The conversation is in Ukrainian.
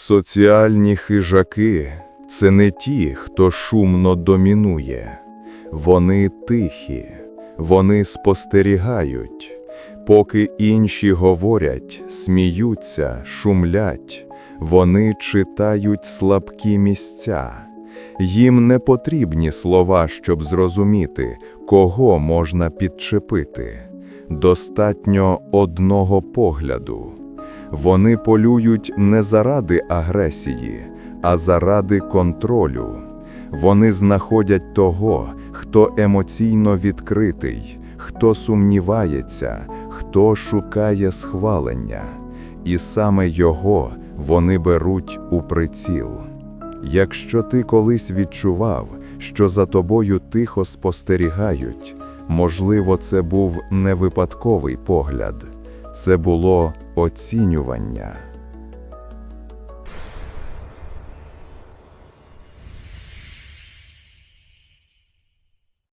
Соціальні хижаки це не ті, хто шумно домінує. Вони тихі, вони спостерігають. Поки інші говорять, сміються, шумлять, вони читають слабкі місця. Їм не потрібні слова, щоб зрозуміти, кого можна підчепити. Достатньо одного погляду. Вони полюють не заради агресії, а заради контролю. Вони знаходять того, хто емоційно відкритий, хто сумнівається, хто шукає схвалення. І саме його вони беруть у приціл. Якщо ти колись відчував, що за тобою тихо спостерігають, можливо, це був не випадковий погляд, це було оцінювання.